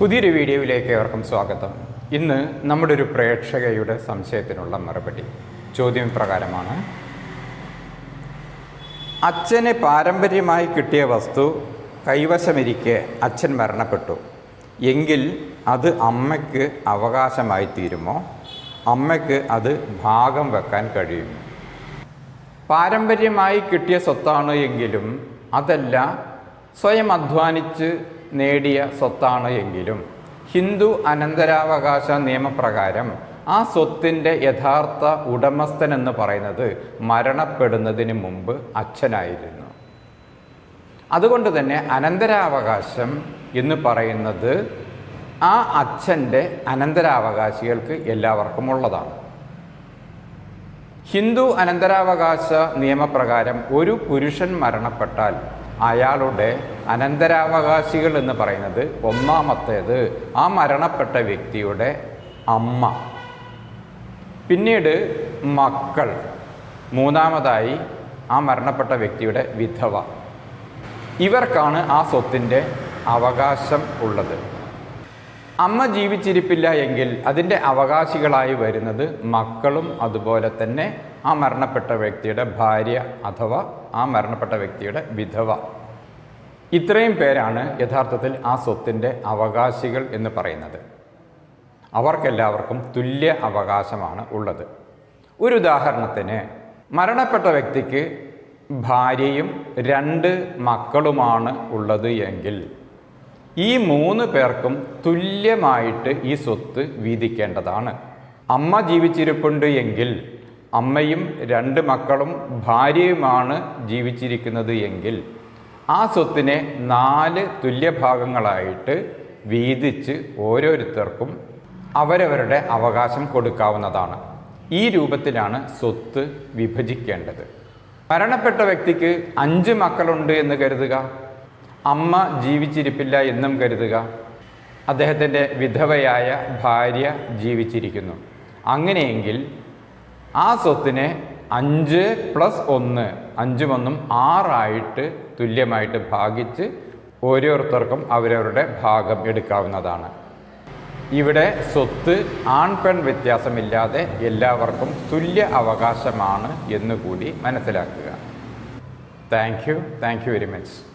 പുതിയൊരു വീഡിയോയിലേക്ക് ഏവർക്കും സ്വാഗതം. ഇന്ന് നമ്മുടെ ഒരു പ്രേക്ഷകയുടെ സംശയത്തിനുള്ള മറുപടി. ചോദ്യം പ്രകാരമാണ്. അച്ഛന് പാരമ്പര്യമായി കിട്ടിയ വസ്തു കൈവശമിരിക്കെ അച്ഛൻ മരണപ്പെട്ടു. എങ്കിൽ അത് അമ്മയ്ക്ക് അവകാശമായി തീരുമോ? അമ്മയ്ക്ക് അത് ഭാഗം വെക്കാൻ കഴിയുമോ? പാരമ്പര്യമായി കിട്ടിയ സ്വത്താണ് എങ്കിലും അതല്ല സ്വയം അധ്വാനിച്ച് നേടിയ സ്വത്താണ് എങ്കിലും. ഹിന്ദു അനന്തരാവകാശ നിയമപ്രകാരം ആ സ്വത്തിന്റെ യഥാർത്ഥ ഉടമസ്ഥൻ എന്ന് പറയുന്നത് മരണപ്പെടുന്നതിന് മുമ്പ് അച്ഛനായിരുന്നു. അതുകൊണ്ട് തന്നെ അനന്തരാവകാശം എന്ന് പറയുന്നത് ആ അച്ഛന്റെ അനന്തരാവകാശികൾക്ക് എല്ലാവർക്കും ഉള്ളതാണ്. ഹിന്ദു അനന്തരാവകാശ നിയമപ്രകാരം ഒരു പുരുഷൻ മരണപ്പെട്ടാൽ അയാളുടെ അനന്തരാവകാശികൾ എന്ന് പറയുന്നത് ഒന്നാമത്തേത് ആ മരണപ്പെട്ട വ്യക്തിയുടെ അമ്മ. പിന്നീട് മക്കൾ. മൂന്നാമതായി ആ മരണപ്പെട്ട വ്യക്തിയുടെ വിധവ. ഇവർക്കാണ് ആ സ്വത്തിന്റെ അവകാശം ഉള്ളത്. അമ്മ ജീവിച്ചിരിപ്പില്ല എങ്കിൽ അതിന്റെ അവകാശികളായി വരുന്നത് മക്കളും അതുപോലെ തന്നെ ആ മരണപ്പെട്ട വ്യക്തിയുടെ ഭാര്യ അഥവാ ആ മരണപ്പെട്ട വ്യക്തിയുടെ വിധവ. ഇത്രയും പേരാണ് യഥാർത്ഥത്തിൽ ആ സ്വത്തിന്റെ അവകാശികൾ എന്ന് പറയുന്നത്. അവർക്കെല്ലാവർക്കും തുല്യ അവകാശമാണ് ഉള്ളത്. ഒരു ഉദാഹരണത്തിന് മരണപ്പെട്ട വ്യക്തിക്ക് ഭാര്യയും രണ്ട് മക്കളുമാണ് ഉള്ളത് എങ്കിൽ ഈ മൂന്ന് പേർക്കും തുല്യമായിട്ട് ഈ സ്വത്ത് വീതിക്കേണ്ടതാണ്. അമ്മ ജീവിച്ചിരിപ്പുണ്ട് എങ്കിൽ അമ്മയും രണ്ട് മക്കളും ഭാര്യയുമാണ് ജീവിച്ചിരിക്കുന്നത് എങ്കിൽ ആ സ്വത്തിനെ നാല് തുല്യഭാഗങ്ങളായിട്ട് വീതിച്ച് ഓരോരുത്തർക്കും അവരവരുടെ അവകാശം കൊടുക്കാവുന്നതാണ്. ഈ രൂപത്തിലാണ് സ്വത്ത് വിഭജിക്കേണ്ടത്. മരണപ്പെട്ട വ്യക്തിക്ക് അഞ്ച് മക്കളുണ്ട് എന്ന് കരുതുക. അമ്മ ജീവിച്ചിരിപ്പില്ല എന്നും കരുതുക. അദ്ദേഹത്തിന്റെ വിധവയായ ഭാര്യ ജീവിച്ചിരിക്കുന്നു. അങ്ങനെയെങ്കിൽ ആ സ്വത്തിനെ അഞ്ച് പ്ലസ് ഒന്ന് അഞ്ചും ഒന്നും ആറായിട്ട് തുല്യമായിട്ട് ഭാഗിച്ച് ഓരോരുത്തർക്കും അവരവരുടെ ഭാഗം എടുക്കാവുന്നതാണ്. ഇവിടെ സ്വത്ത് ആൺ പെൺ വ്യത്യാസമില്ലാതെ എല്ലാവർക്കും തുല്യ അവകാശമാണ് എന്നുകൂടി മനസ്സിലാക്കുക. Thank you thank you very much